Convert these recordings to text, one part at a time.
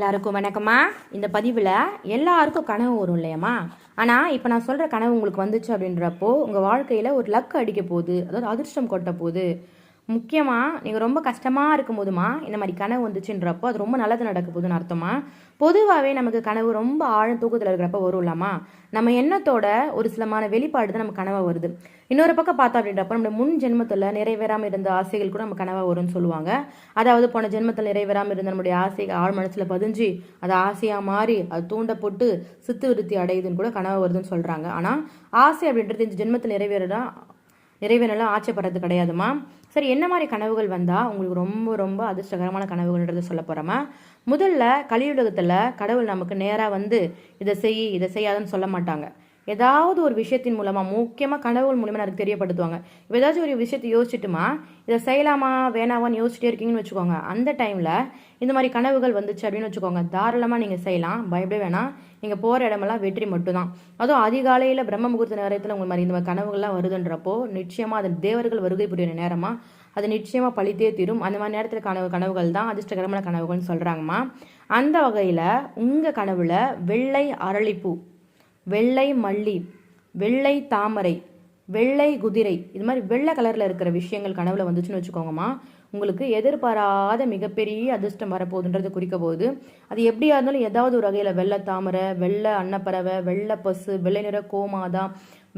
எல்லாருக்கும் வணக்கம்மா. இந்த பதிவில் எல்லாருக்கும் கனவு வரும் இல்லையம்மா. ஆனால் இப்போ நான் சொல்கிற கனவு உங்களுக்கு வந்துச்சு அப்படின்றப்போ உங்கள் வாழ்க்கையில் ஒரு லக் அடிக்க போகுது. அதாவது அதிர்ஷ்டம் கொட்ட போகுது. முக்கியமாக நீங்கள் ரொம்ப கஷ்டமாக இருக்கும் போதுமா இந்த மாதிரி கனவு வந்துச்சுன்றப்போ அது ரொம்ப நல்லது நடக்க போதுன்னு அர்த்தமா? பொதுவாகவே நமக்கு கனவு ரொம்ப ஆழம் தூக்கத்தில் இருக்கிறப்ப வரும் இல்லாமா நம்ம எண்ணத்தோட ஒரு சிலமான வெளிப்பாடு தான் நம்ம கனவாக வருது. இன்னொரு பக்கம் பார்த்தோம் அப்படின்றப்ப நம்ம முன் ஜென்மத்தில் நிறைவேறாமல் இருந்த ஆசைகள் கூட நம்ம கனவாக வரும்னு சொல்லுவாங்க. அதாவது போன ஜென்மத்தில் நிறைவேறாமல் இருந்த நம்முடைய ஆசைகள் ஆழ் மனசில் பதிஞ்சு அது ஆசையாக மாறி அது தூண்டப்பட்டு சித்து விருத்தி அடையுதுன்னு கூட கனவு வருதுன்னு சொல்கிறாங்க ஆனால் ஆசை அப்படின்றது இந்த ஜென்மத்தில் நிறைவேறதான் நிறைவேறலாம் ஆச்சப்படுறது கிடையாதுமா? சரி என்ன மாதிரி கனவுகள் வந்தால் உங்களுக்கு ரொம்ப ரொம்ப அதிர்ஷ்டகரமான கனவுகள்ன்றது சொல்ல போகிறோமா முதல்ல கலியுலகத்தில் கடவுள் நமக்கு நேராக வந்து இதை செய் இதை செய்யாதுன்னு சொல்ல மாட்டாங்க. ஏதாவது ஒரு விஷயத்தின் மூலமாக முக்கியமாக கடவுள் மூலியமாக எனக்கு தெரியப்படுத்துவாங்க. இப்போ ஏதாச்சும் ஒரு விஷயத்தை யோசிச்சுட்டுமா இதை செய்யலாமா வேணாமான்னு யோசிச்சுட்டே இருக்கீங்கன்னு வச்சுக்கோங்க. அந்த டைமில் இந்த மாதிரி கனவுகள் வந்துச்சு அப்படின்னு வச்சுக்கோங்க. தாராளமாக நீங்கள் செய்யலாம் பயப்படவே வேணாம். நீங்கள் போகிற இடமெல்லாம் வெற்றி மட்டும்தான். அதுவும் அதிகாலையில் பிரம்ம முகூர்த்த நேரத்தில் உங்கள் மாதிரி இந்த மாதிரி கனவுகள்லாம் வருதுன்றப்போ நிச்சயமாக அது தேவர்கள் வருகை புரியுற நேரமாக அது நிச்சயமாக பழித்தே தீரும். அந்த மாதிரி நேரத்தில் கனவு கனவுகள் தான் அதிர்ஷ்டகரமான கனவுகள்னு சொல்கிறாங்கம்மா அந்த வகையில் உங்கள் கனவுல வெள்ளை அரளிப்பூ வெள்ளை மல்லி வெள்ளை தாமரை வெள்ளை குதிரை. இது மாதிரி வெள்ளை கலரில் இருக்கிற விஷயங்கள் கனவுல வந்துச்சுன்னு வச்சுக்கோங்கம்மா. உங்களுக்கு எதிர்பாராத மிகப்பெரிய அதிர்ஷ்டம் வரப்போகுதுன்றது குறிக்க போகுது. அது எப்படியா இருந்தாலும் ஏதாவது ஒரு வகையில் வெள்ளை தாமரை வெள்ளை அன்னப்பறவை வெள்ளை பசு வெள்ளை நிற கோமாதா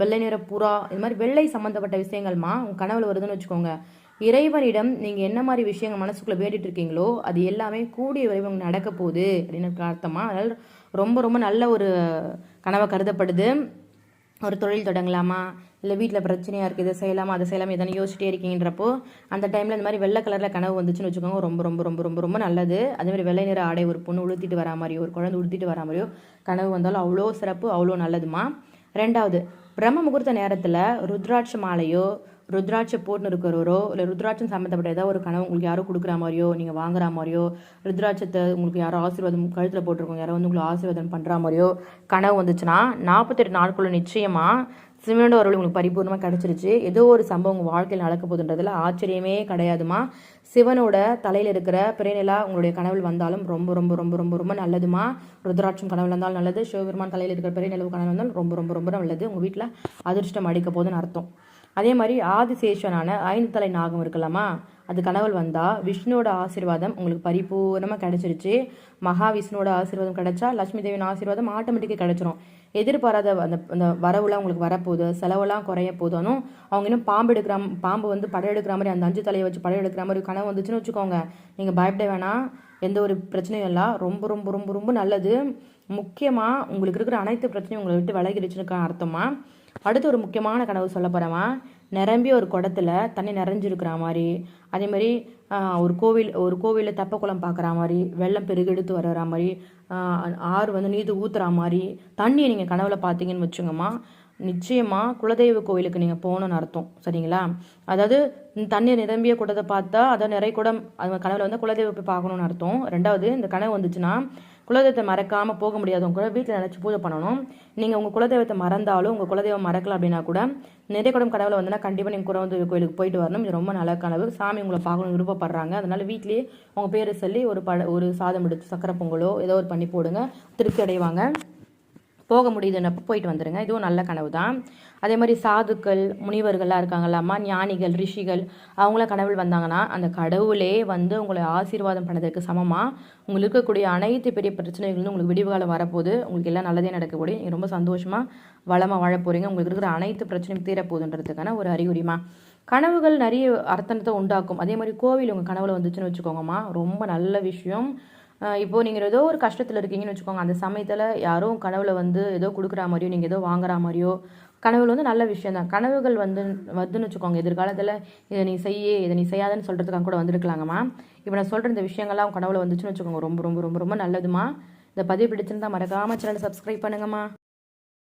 வெள்ளை நிற புறா இது மாதிரி வெள்ளை சம்மந்தப்பட்ட விஷயங்கள்மா உங்கள் கனவுல வருதுன்னு வச்சுக்கோங்க. இறைவனிடம் நீங்கள் என்ன மாதிரி விஷயங்கள் மனசுக்குள்ளே வேண்டிட்டு இருக்கீங்களோ அது எல்லாமே கூடிய விரைவில் நடக்க போகுது அப்படின்னு அர்த்தமாக அதனால் ரொம்ப ரொம்ப நல்ல ஒரு கனவை கருதப்படுது. ஒரு தொழில் தொடங்கலாமா? இல்லை வீட்டில் பிரச்சனையாக இருக்குது இதை செய்யலாமா அதை செய்யலாமா எதனா யோசிச்சிட்டே இருக்கீங்கன்றப்போ அந்த டைமில் இந்த மாதிரி வெள்ளை கலரில் கனவு வந்துச்சுன்னு வச்சுக்கோங்க ரொம்ப ரொம்ப ரொம்ப ரொம்ப ரொம்ப நல்லது. அதேமாதிரி வெள்ளை நிற ஆடை ஒரு பொண்ணு உளுத்திட்டு வரா மாதிரியோ ஒரு குழந்தை உடுத்திட்டு வரா மாதிரியோ கனவு வந்தாலும் அவ்வளோ சிறப்பு அவ்வளோ நல்லதுமா? ரெண்டாவது பிரம்ம முகூர்த்த நேரத்தில் ருத்ராட்ச மாலையோ ருத்ராட்ச போட்டுன்னு இருக்கிறவரோ இல்லை ருத்ராட்சம் சம்மந்தப்பட்ட ஏதாவது ஒரு கனவு உங்களுக்கு யாரோ கொடுக்குற மாதிரியோ நீங்கள் வாங்குற மாதிரியோ ருத்ராட்சத்தை உங்களுக்கு யாரோ ஆசீர்வாதம் கழுத்தில் போட்டிருக்கோங்க யாரோ வந்து உங்களுக்கு ஆசீர்வாதம் பண்ணுற மாதிரியோ கனவு வந்துச்சுன்னா நாற்பத்தெட்டு நாட்களுள்ள நிச்சயமாக சிவனோட அருள் உங்களுக்கு பரிபூர்ணமாக கிடச்சிருச்சு. ஏதோ ஒரு சம்பவம் உங்கள் வாழ்க்கையில் நடக்க போகுதுன்றதுல ஆச்சரியமே கிடையாதுமா. சிவனோட தலையில் இருக்கிற பிறைநிலா உங்களுடைய கனவில் வந்தாலும் ரொம்ப ரொம்ப ரொம்ப ரொம்ப ரொம்ப நல்லதுமா. ருத்ராட்சம் கனவில் வந்தாலும் நல்லது. சிவபெருமான் தலையில் இருக்கிற பிறைநிலவு கனவு வந்தாலும் ரொம்ப ரொம்ப ரொம்ப நல்லது. உங்கள் வீட்டில் அதிர்ஷ்டம் அடிக்க போகுதுன்னு அர்த்தம். அதே மாதிரி ஆதிசேஷனான ஐந்து தலை நாகம் இருக்கலாமா? அது கனவுள் வந்தால் விஷ்ணுவோட ஆசீர்வாதம் உங்களுக்கு பரிபூர்ணமாக கிடைச்சிருச்சு. மகாவிஷ்ணுவோட ஆசீர்வாதம் கிடைச்சா லட்சுமி தேவியின் ஆசீர்வாதம் ஆட்டோமேட்டிக்காக கிடைச்சிரும். எதிர்பாராத அந்த அந்த வரவுலாம் உங்களுக்கு வரப்போகுது. செலவெல்லாம் குறைய போதும் அவங்க இன்னும் பாம்பு எடுக்கிற பாம்பு வந்து படம் எடுக்கிற மாதிரி அந்த அஞ்சு தலையை வச்சு படம் எடுக்கிற மாதிரி கனவு வந்துச்சுன்னு வச்சுக்கோங்க. நீங்கள் பயப்பட வேணாம். எந்த ஒரு பிரச்சனையும் இல்லை. ரொம்ப ரொம்ப ரொம்ப ரொம்ப நல்லது. முக்கியமாக உங்களுக்கு இருக்கிற அனைத்து பிரச்சனையும் உங்களை விட்டு விலகிடுச்சுன்னு அர்த்தமாக அடுத்து ஒரு முக்கியமான கனவு சொல்ல போகிறவன் நிரம்பி ஒரு குடத்துல தண்ணி நிறைஞ்சிருக்கிற மாதிரி அதே மாதிரி ஒரு கோவில் ஒரு கோவிலில் குளம் பார்க்குற மாதிரி வெள்ளம் பெருகெடுத்து வர்ற மாதிரி ஆறு வந்து நீது ஊற்றுற மாதிரி தண்ணியை நீங்கள் கனவுல பார்த்தீங்கன்னு வச்சுங்கம்மா நிச்சயமாக குலதெய்வ கோவிலுக்கு நீங்கள் போகணுன்னு அர்த்தம் சரிங்களா? அதாவது தண்ணீர் நிரம்பிய குடத்தை பார்த்தா அதை நிறைய குடம் அது கனவுல வந்து குலதெய்வ போய் பார்க்கணுன்னு அர்த்தம். ரெண்டாவது இந்த கனவு வந்துச்சுன்னா குலதெய்வத்தை மறக்காமல் போக முடியாதவங்க கூட வீட்டில் நினச்சி பூஜை பண்ணணும். நீங்கள் உங்கள் குலதெய்வத்தை மறந்தாலும் உங்கள் குலதெய்வம் மறக்கலாம் அப்படின்னா கூட நிறைய குடம் கடவுளை வந்துன்னா கண்டிப்பாக நீங்கள் குலதெய்வ கோயிலுக்கு போயிட்டு வரணும். இது ரொம்ப நல்ல கனவு. சாமி உங்களை பார்க்கணும் விருப்பப்படுறாங்க. அதனால் வீட்லேயே உங்கள் பேரை சொல்லி ஒரு பட ஒரு சாதம் எடுத்து சக்கரை பொங்கலோ ஏதோ ஒரு பண்ணி போடுங்க. திருப்தி அடைவாங்க. போக முடியுதுன்னப்போ போயிட்டு வந்துடுங்க இதுவும் நல்ல கனவு தான் அதே மாதிரி சாதுக்கள் முனிவர்கள்லாம் இருக்காங்களாம்மா ஞானிகள் ரிஷிகள் அவங்கள கனவில் வந்தாங்கன்னா அந்த கடவுளே வந்து உங்களை ஆசீர்வாதம் பண்ணதற்கு சமமாக உங்களுக்கு இருக்கக்கூடிய அனைத்து பெரிய பிரச்சனைகளும் உங்களுக்கு விடிவு காலம் வரப்போகுது. உங்களுக்கு எல்லாம் நல்லதே நடக்கக்கூடிய. நீங்கள் ரொம்ப சந்தோஷமாக வளமாக வாழ போகிறீங்க உங்களுக்கு இருக்கிற அனைத்து பிரச்சனையும் தீரப்போகுதுன்றதுக்கான ஒரு அறிகுறிமா கனவுகள் நிறைய அர்த்தத்தை உண்டாக்கும். அதே மாதிரி கோவில் உங்கள் கனவுல வந்துச்சுன்னு வச்சுக்கோங்கம்மா. ரொம்ப நல்ல விஷயம். இப்போது நீங்கள் ஏதோ ஒரு கஷ்டத்தில் இருக்கீங்கன்னு வச்சுக்கோங்க. அந்த சமயத்தில் யாரோ கனவுல வந்து ஏதோ கொடுக்குற மாதிரியோ நீங்கள் ஏதோ வாங்குற மாதிரியோ கனவுகள் வந்து நல்ல விஷயம் தான். கனவுகள் வந்து வருதுன்னு வச்சுக்கோங்க. எதிர்காலத்தில் இதை நீ செய்ய இதை நீ செய்யாதுன்னு சொல்கிறதுக்காக கூட வந்திருக்கலாங்கம்மா இப்போ நான் சொல்கிற இந்த விஷயங்கள்லாம் கனவுல வந்துச்சுன்னு வச்சுக்கோங்க. ரொம்ப ரொம்ப ரொம்ப ரொம்ப நல்லதுமா? இந்த பதிவு பிடிச்சிருந்தா மறக்காமல் சேனல் சப்ஸ்கிரைப் பண்ணுங்கம்மா